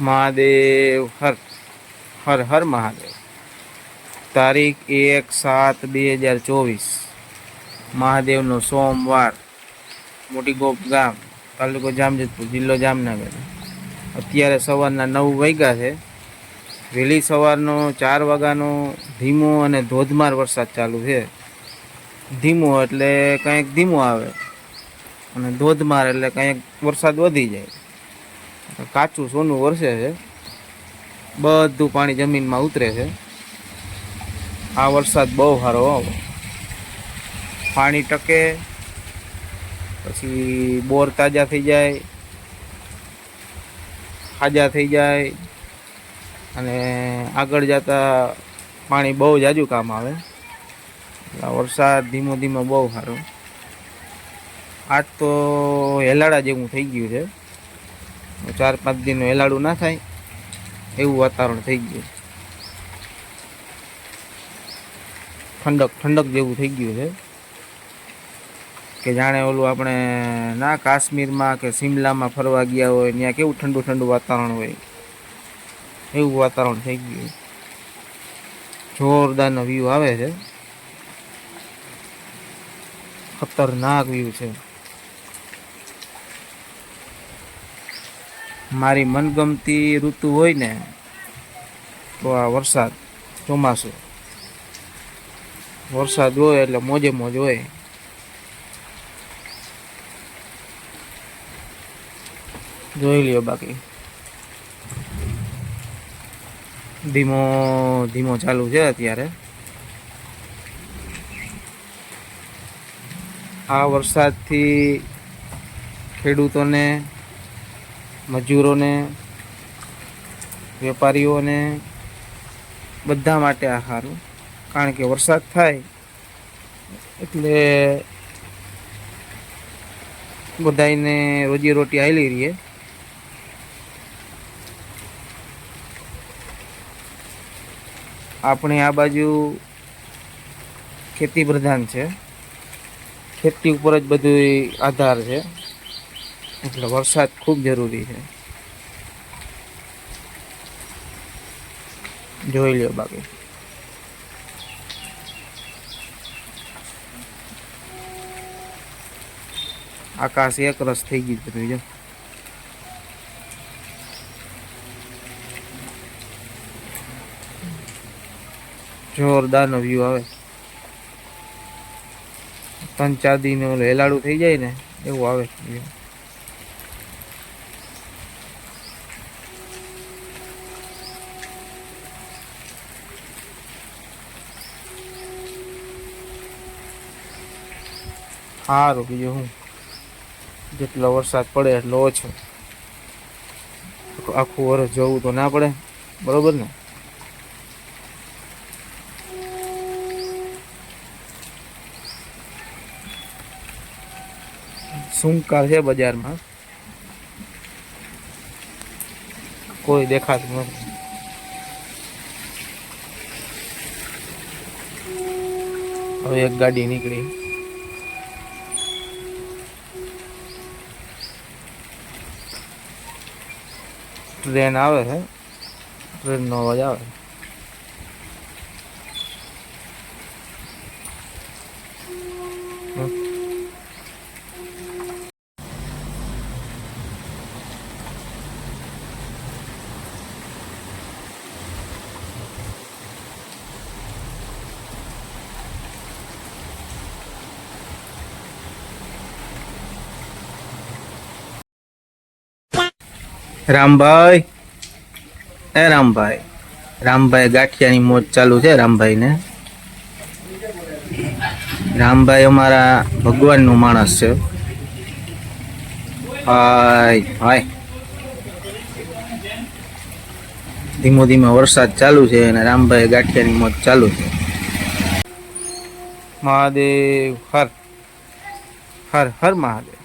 મહાદેવ, હર હર હર મહાદેવ. તારીખ એક સાત બે હજાર ચોવીસ, મહાદેવનો સોમવાર મોટી ગોપ ગામ, તાલુકો જામજતપુર જિલ્લો જામનગર. અત્યારે સવારના નવ વાગ્યા છે. વહેલી સવારનો ચાર વાગ્યાનો ધીમો અને ધોધમાર વરસાદ ચાલુ છે. ધીમો એટલે કંઈક ધીમો આવે અને ધોધમાર એટલે કંઈક વરસાદ વધી જાય. કાચું સોનું વરસે છે. બધું પાણી જમીનમાં ઉતરે છે. આ વરસાદ બહુ સારો. પાણી ટકે, પછી બોર તાજા થઈ જાય, ખાજા થઈ જાય, અને આગળ જતા પાણી બહુ જાજુ કામ આવે. વરસાદ ધીમો ધીમો બહુ સારો. આજ તો હેલાડા જેવું થઈ ગયું છે. ચાર પાંચ દિનનું એલાડું ના થાય, એવું વાતાવરણ થઈ ગયું. ઠંડક ઠંડક જેવું થઈ ગયું છે. કે જાણે ઓલું આપણે ના કાશ્મીરમાં કે શિમલામાં ફરવા ગયા હોય, ત્યાં કેવું ઠંડુ ઠંડુ વાતાવરણ હોય, એવું વાતાવરણ થઈ ગયું. જોરદારનો વ્યૂ આવે છે. ખતરનાક વ્યૂ છે. મારી મનગમતી ઋતુ હોય ને, તો આ વરસાદ ચોમાસું. વરસાદ હોય એટલે મોજે મોજ હોય. જોઈ લ્યો બાકી. ધીમો ધીમો ચાલુ છે અત્યારે. આ વરસાદથી ખેડૂતોને મજૂરોને, વેપારીઓને બધા માટે આ સારું કારણ કે વરસાદ થાય એટલે બધાને રોજી રોટી આવેલી રહીએ આપણે આ બાજુ ખેતી પ્રધાન છે. ખેતી ઉપર જ બધું આધાર છે. એટલે વરસાદ ખૂબ જરૂરી છે. જોઈ લ્યો બાકી. આકાશ એક રસ થઈ ગયું બધું જો. જોરદારનો વ્યૂ આવે. ત્રણ ચાર દિન હેલાડું થઈ જાય ને, એવું આવે. સારું, બીજું હું? જેટલો વરસાદ પડે એટલો ઓછો. આખું વરસ જવું તો ના પડે, બરોબર ને? સુંકાર છે બજારમાં? કોઈ દેખાતું નથી. હવે એક ગાડી નીકળી. ટ્રેન આવે છે. ટ્રેનનો અવાજ આવે રામભાઈ. એ રામભાઈ. રામભાઈ ગાંઠિયાની મોજ ચાલુ છે રામભાઈને. રામભાઈ અમારા ભગવાનનું માણસ છે. હાય હાય. ધીમો ધીમો વરસાદ ચાલુ છે અને રામભાઈ ગાંઠિયાની મોજ ચાલુ છે. મહાદેવ, હર. હર હર મહાદેવ.